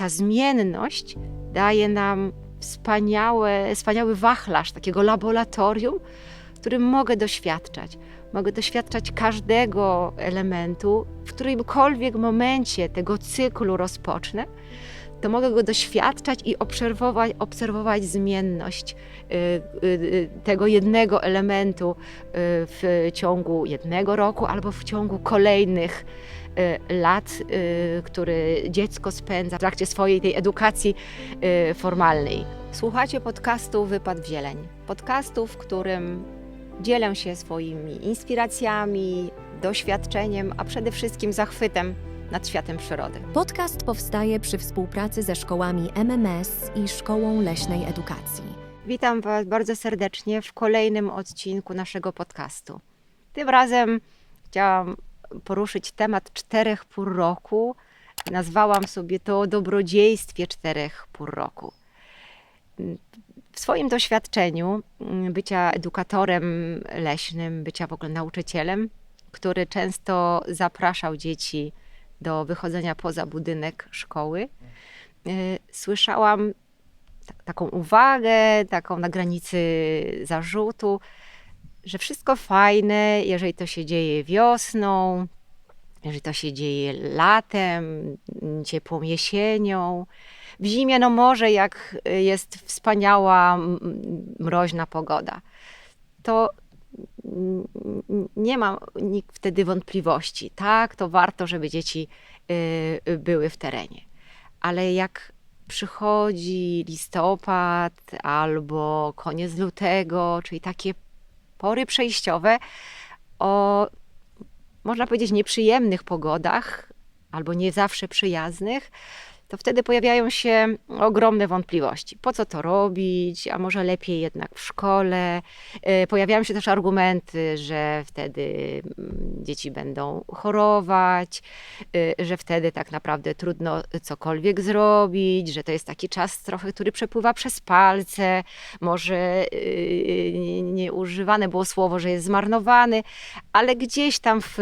ta zmienność daje nam wspaniałe, wspaniały wachlarz takiego laboratorium, w którym mogę doświadczać. Mogę doświadczać każdego elementu, w którymkolwiek momencie tego cyklu rozpocznę, to mogę go doświadczać i obserwować, obserwować zmienność y, y, y, tego jednego elementu w ciągu jednego roku albo w ciągu kolejnych lat, który dziecko spędza w trakcie swojej tej edukacji formalnej. Słuchacie podcastu Wypad Zieleń. Podcastu, w którym dzielę się swoimi inspiracjami, doświadczeniem, a przede wszystkim zachwytem nad światem przyrody. Podcast powstaje przy współpracy ze szkołami MMS i Szkołą Leśnej Edukacji. Witam Was bardzo serdecznie w kolejnym odcinku naszego podcastu. Tym razem chciałam poruszyć temat czterech pór roku. Nazwałam sobie to dobrodziejstwie czterech pór roku. W swoim doświadczeniu mm, bycia edukatorem leśnym, bycia w ogóle nauczycielem, który często zapraszał dzieci do wychodzenia poza budynek szkoły, y, słyszałam taką uwagę, taką na granicy zarzutu, że wszystko fajne, jeżeli to się dzieje wiosną, jeżeli to się dzieje latem, ciepłą jesienią. W zimie, no może jak jest wspaniała, mroźna pogoda, to nie ma nikt wtedy wątpliwości. Tak, to warto, żeby dzieci y, były w terenie. Ale jak przychodzi listopad albo koniec lutego, czyli takie pory przejściowe o, można powiedzieć, nieprzyjemnych pogodach albo nie zawsze przyjaznych, to wtedy pojawiają się ogromne wątpliwości. Po co to robić? A może lepiej jednak w szkole? E, pojawiają się też argumenty, że wtedy mm, dzieci będą chorować, e, że wtedy tak naprawdę trudno cokolwiek zrobić, że to jest taki czas trochę, który przepływa przez palce, może e, nieużywane było słowo, że jest zmarnowany, ale gdzieś tam w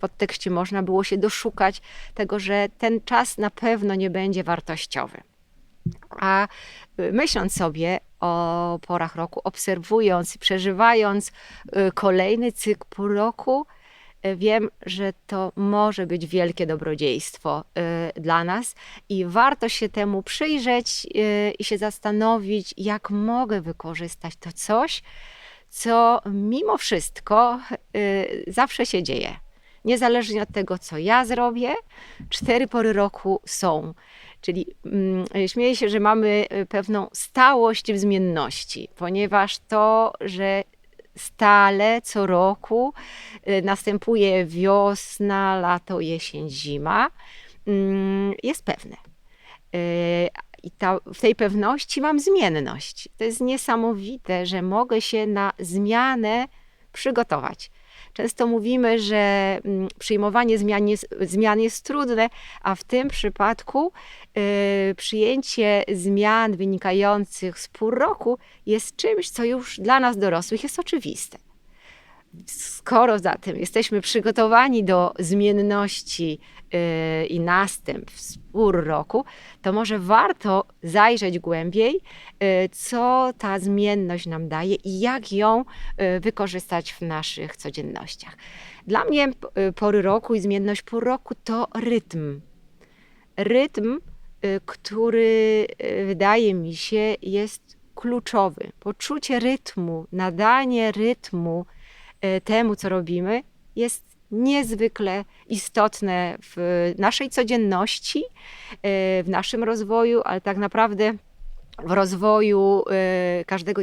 podtekście można było się doszukać tego, że ten czas na pewno nie będzie wartościowy. A y, myśląc sobie o porach roku, obserwując i przeżywając y, kolejny cykl roku, y, wiem, że to może być wielkie dobrodziejstwo dla nas i warto się temu przyjrzeć i się zastanowić, jak mogę wykorzystać to coś, co mimo wszystko zawsze się dzieje niezależnie od tego, co ja zrobię, cztery pory roku są. Czyli mm, śmieję się, że mamy y, pewną stałość w zmienności, ponieważ to, że stale co roku y, następuje wiosna, lato, jesień, zima, mm, jest pewne. Y, I ta, w tej pewności mam zmienność. To jest niesamowite, że mogę się na zmianę przygotować. Często mówimy, że mm, przyjmowanie zmian jest, zmian jest trudne, a w tym przypadku yy, przyjęcie zmian wynikających z pół roku jest czymś, co już dla nas dorosłych jest oczywiste. Skoro zatem jesteśmy przygotowani do zmienności yy, i następstw pór roku, to może warto zajrzeć głębiej, yy, co ta zmienność nam daje i jak ją yy, wykorzystać w naszych codziennościach. Dla mnie pory roku i zmienność pór roku to rytm. Rytm, który wydaje mi się jest kluczowy. Poczucie rytmu, nadanie rytmu temu, co robimy, jest niezwykle istotne w naszej codzienności, e, w naszym rozwoju, ale tak naprawdę w rozwoju e, każdego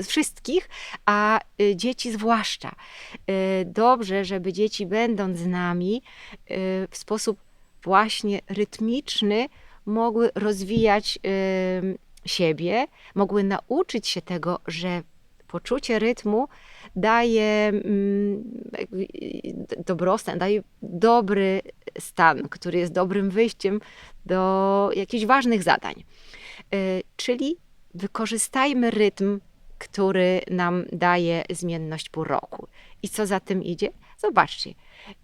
z wszystkich, a dzieci zwłaszcza. Dobrze, żeby dzieci będąc z nami w sposób właśnie rytmiczny mogły rozwijać siebie, mogły nauczyć się tego, że poczucie rytmu daje mm, dobrostan, daje dobry stan, który jest dobrym wyjściem do jakichś ważnych zadań. E, czyli wykorzystajmy rytm który nam daje zmienność pół roku. I co za tym idzie? Zobaczcie,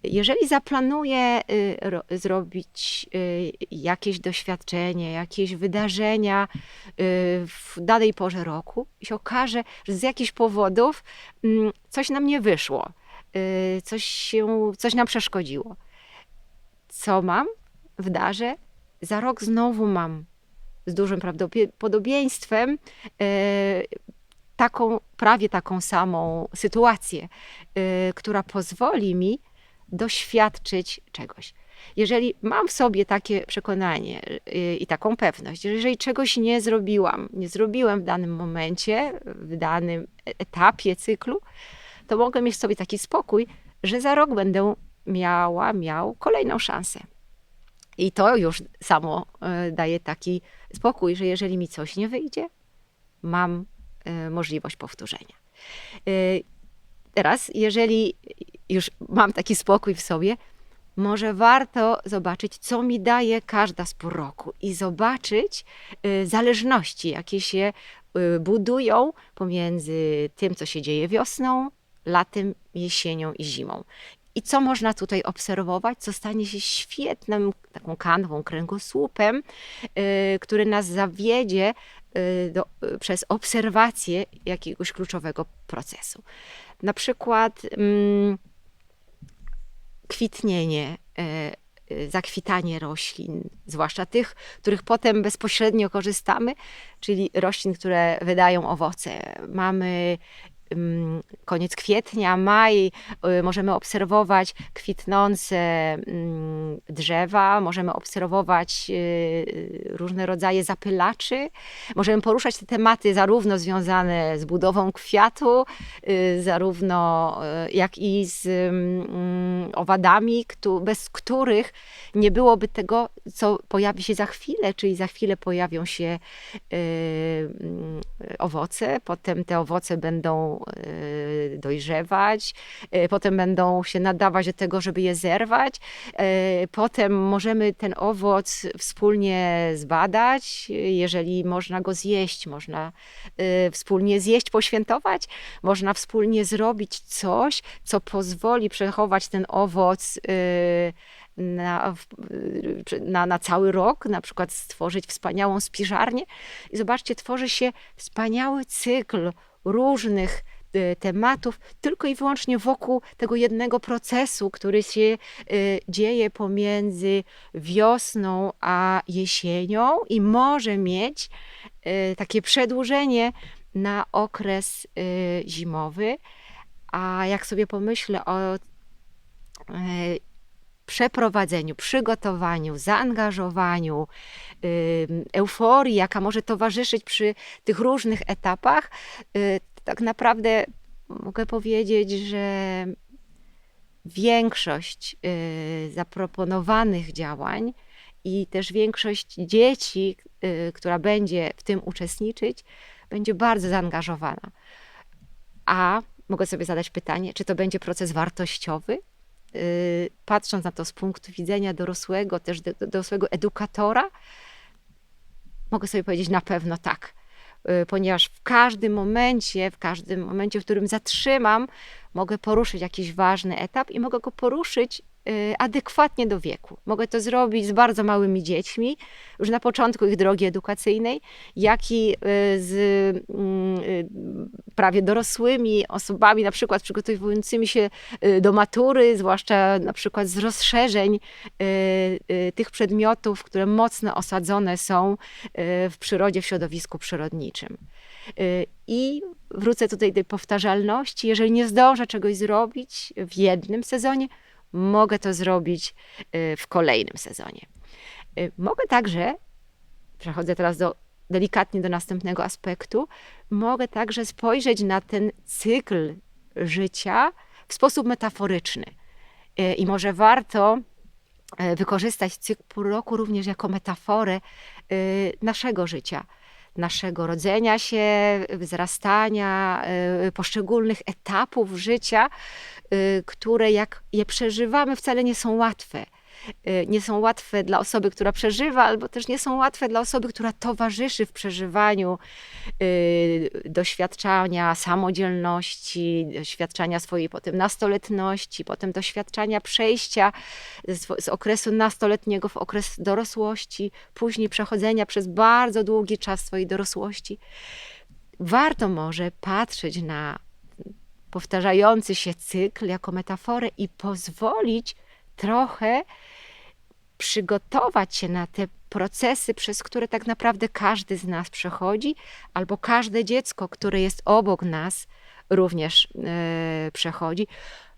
jeżeli zaplanuję y, ro, zrobić y, jakieś doświadczenie, jakieś wydarzenia y, w danej porze roku i się okaże, że z jakichś powodów mm, coś nam nie wyszło, coś, się, coś nam przeszkodziło. Co mam? Wydarzę. Za rok znowu mam z dużym prawdopodobieństwem taką, prawie taką samą sytuację, która pozwoli mi doświadczyć czegoś. Jeżeli mam w sobie takie przekonanie e, i taką pewność, że jeżeli czegoś nie zrobiłam, nie zrobiłem w danym momencie, w danym etapie cyklu, to mogę mieć w sobie taki spokój, że za rok będę miała, miał kolejną szansę. I to już samo e, daje taki spokój, że jeżeli mi coś nie wyjdzie, mam e, możliwość powtórzenia. E, Teraz, jeżeli już mam taki spokój w sobie, może warto zobaczyć, co mi daje każda z pół roku i zobaczyć e, zależności, jakie się e, budują pomiędzy tym, co się dzieje wiosną, latem, jesienią i zimą. I co można tutaj obserwować, co stanie się świetnym taką kanwą, kręgosłupem, y, który nas zawiedzie y, do, y, przez obserwację jakiegoś kluczowego procesu. Na przykład mm, kwitnienie, y, y, zakwitanie roślin, zwłaszcza tych, których potem bezpośrednio korzystamy, czyli roślin, które wydają owoce. Mamy koniec kwietnia, maj, y, możemy obserwować kwitnące drzewa, możemy obserwować y, różne rodzaje zapylaczy, możemy poruszać te tematy zarówno związane z budową kwiatu, y, zarówno jak i z owadami, bez których nie byłoby tego, co pojawi się za chwilę, czyli za chwilę pojawią się owoce, potem te owoce będą y, dojrzewać, y, potem będą się nadawać do tego, żeby je zerwać, y, potem możemy ten owoc wspólnie zbadać, jeżeli można go zjeść, można wspólnie zjeść, poświętować, można wspólnie zrobić coś, co pozwoli przechować ten owoc na, na, na cały rok, na przykład stworzyć wspaniałą spiżarnię. I zobaczcie, tworzy się wspaniały cykl różnych y, tematów, tylko i wyłącznie wokół tego jednego procesu, który się y, dzieje pomiędzy wiosną a jesienią i może mieć y, takie przedłużenie na okres zimowy. A jak sobie pomyślę o przeprowadzeniu, przygotowaniu, zaangażowaniu, euforii, jaka może towarzyszyć przy tych różnych etapach, y, tak naprawdę mogę powiedzieć, że większość y, zaproponowanych działań i też większość dzieci, y, która będzie w tym uczestniczyć, będzie bardzo zaangażowana. A mogę sobie zadać pytanie, czy to będzie proces wartościowy? Y, Patrząc na to z punktu widzenia dorosłego, też do- dorosłego edukatora, mogę sobie powiedzieć na pewno tak. Y, Ponieważ w każdym momencie, w każdym momencie, w którym zatrzymam, mogę poruszyć jakiś ważny etap i mogę go poruszyć adekwatnie do wieku. Mogę to zrobić z bardzo małymi dziećmi, już na początku ich drogi edukacyjnej, jak i y, z mm, y, prawie dorosłymi osobami, na przykład przygotowującymi się y, do matury, zwłaszcza na przykład z rozszerzeń y, y, tych przedmiotów, które mocno osadzone są y, w przyrodzie, w środowisku przyrodniczym. Y, I wrócę tutaj do powtarzalności. Jeżeli nie zdążę czegoś zrobić w jednym sezonie, mogę to zrobić y, w kolejnym sezonie. Y, Mogę także, przechodzę teraz do, delikatnie do następnego aspektu, mogę także spojrzeć na ten cykl życia w sposób metaforyczny. Y, I może warto wykorzystać cykl pół roku również jako metaforę naszego życia, naszego rodzenia się, wzrastania, y, poszczególnych etapów życia, y, które jak je przeżywamy, wcale nie są łatwe. Y, nie są łatwe dla osoby, która przeżywa, albo też nie są łatwe dla osoby, która towarzyszy w przeżywaniu y, doświadczania samodzielności, doświadczania swojej potem nastoletności, potem doświadczania przejścia z, z okresu nastoletniego w okres dorosłości, później przechodzenia przez bardzo długi czas swojej dorosłości. Warto może patrzeć na powtarzający się cykl jako metaforę i pozwolić trochę przygotować się na te procesy, przez które tak naprawdę każdy z nas przechodzi, albo każde dziecko, które jest obok nas, również e, przechodzi.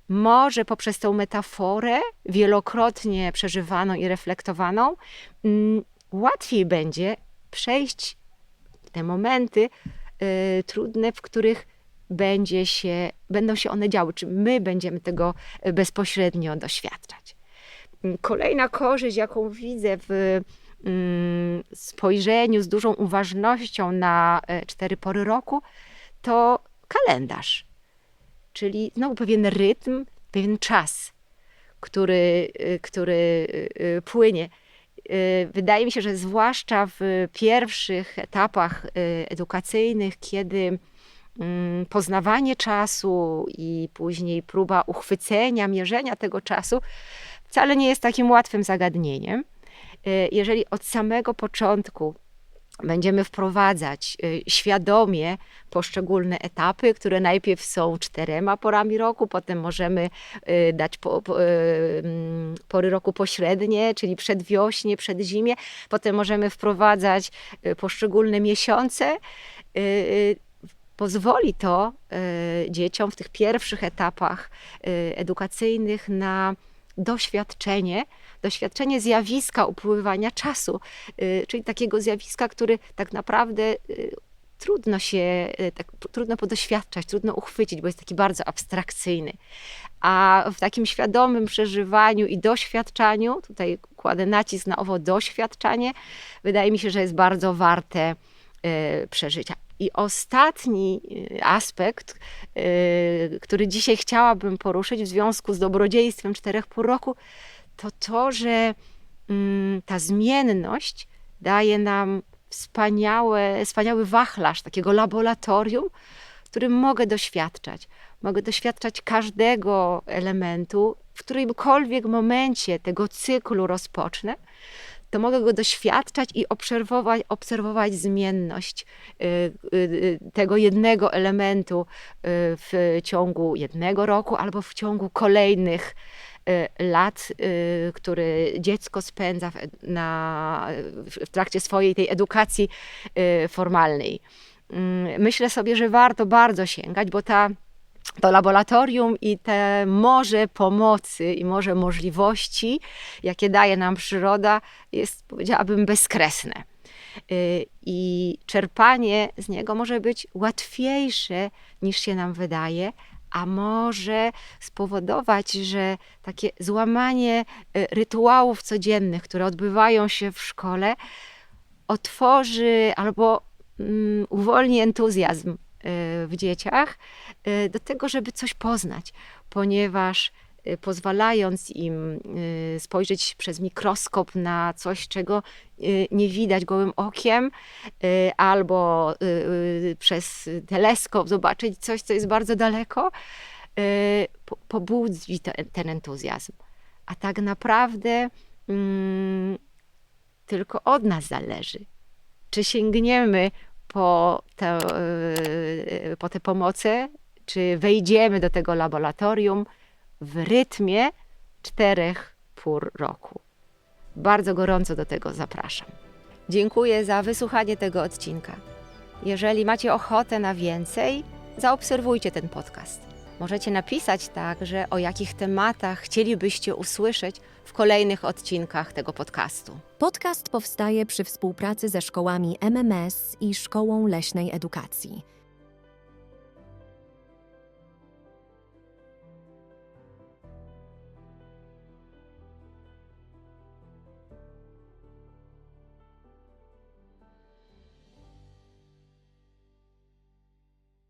Może poprzez tą metaforę, wielokrotnie przeżywaną i reflektowaną, mm, łatwiej będzie przejść te momenty e, trudne, w których będzie się, będą się one działy, czy my będziemy tego bezpośrednio doświadczać. Kolejna korzyść, jaką widzę w mm, spojrzeniu z dużą uważnością na e, cztery pory roku, to kalendarz. Czyli znowu pewien rytm, pewien czas, który, y, który y, płynie. Wydaje mi się, że zwłaszcza w pierwszych etapach edukacyjnych, kiedy mm, poznawanie czasu i później próba uchwycenia, mierzenia tego czasu wcale nie jest takim łatwym zagadnieniem. Y, Jeżeli od samego początku będziemy wprowadzać y, świadomie poszczególne etapy, które najpierw są czterema porami roku, potem możemy y, dać po, po, mm, pory roku pośrednie, czyli przedwiośnie, przedzimie, potem możemy wprowadzać poszczególne miesiące. Pozwoli to dzieciom w tych pierwszych etapach edukacyjnych na doświadczenie, doświadczenie zjawiska upływania czasu, y, czyli takiego zjawiska, który tak naprawdę y, trudno się, y, tak, trudno podoświadczać, trudno uchwycić, bo jest taki bardzo abstrakcyjny. A w takim świadomym przeżywaniu i doświadczaniu, tutaj kładę nacisk na owo doświadczanie, wydaje mi się, że jest bardzo warte przeżycia. I ostatni y, aspekt, y, który dzisiaj chciałabym poruszyć w związku z dobrodziejstwem czterech pół roku, to to, że mm, ta zmienność daje nam wspaniałe, wspaniały wachlarz takiego laboratorium, w którym mogę doświadczać. Mogę doświadczać każdego elementu, w którymkolwiek momencie tego cyklu rozpocznę, to mogę go doświadczać i obserwować, obserwować zmienność y, y, y, tego jednego elementu w ciągu jednego roku albo w ciągu kolejnych lat, który dziecko spędza w, na, w trakcie swojej tej edukacji formalnej. Mm, Myślę sobie, że warto bardzo sięgać, bo ta to laboratorium i te morze pomocy i morze możliwości, jakie daje nam przyroda, jest, powiedziałabym, bezkresne. Y, I czerpanie z niego może być łatwiejsze niż się nam wydaje, a może spowodować, że takie złamanie y, rytuałów codziennych, które odbywają się w szkole, otworzy albo mm, uwolni entuzjazm w dzieciach y, do tego, żeby coś poznać, ponieważ y, pozwalając im y, spojrzeć przez mikroskop na coś, czego y, nie widać gołym okiem, y, albo y, y, przez teleskop zobaczyć coś, co jest bardzo daleko, y, po- pobudzi te, ten entuzjazm. A tak naprawdę mm, tylko od nas zależy, czy sięgniemy po te, y, po te pomoce, czy wejdziemy do tego laboratorium w rytmie czterech pór roku. Bardzo gorąco do tego zapraszam. Dziękuję za wysłuchanie tego odcinka. Jeżeli macie ochotę na więcej, zaobserwujcie ten podcast. Możecie napisać także, o jakich tematach chcielibyście usłyszeć w kolejnych odcinkach tego podcastu. Podcast powstaje przy współpracy ze szkołami MMS i Szkołą Leśnej Edukacji.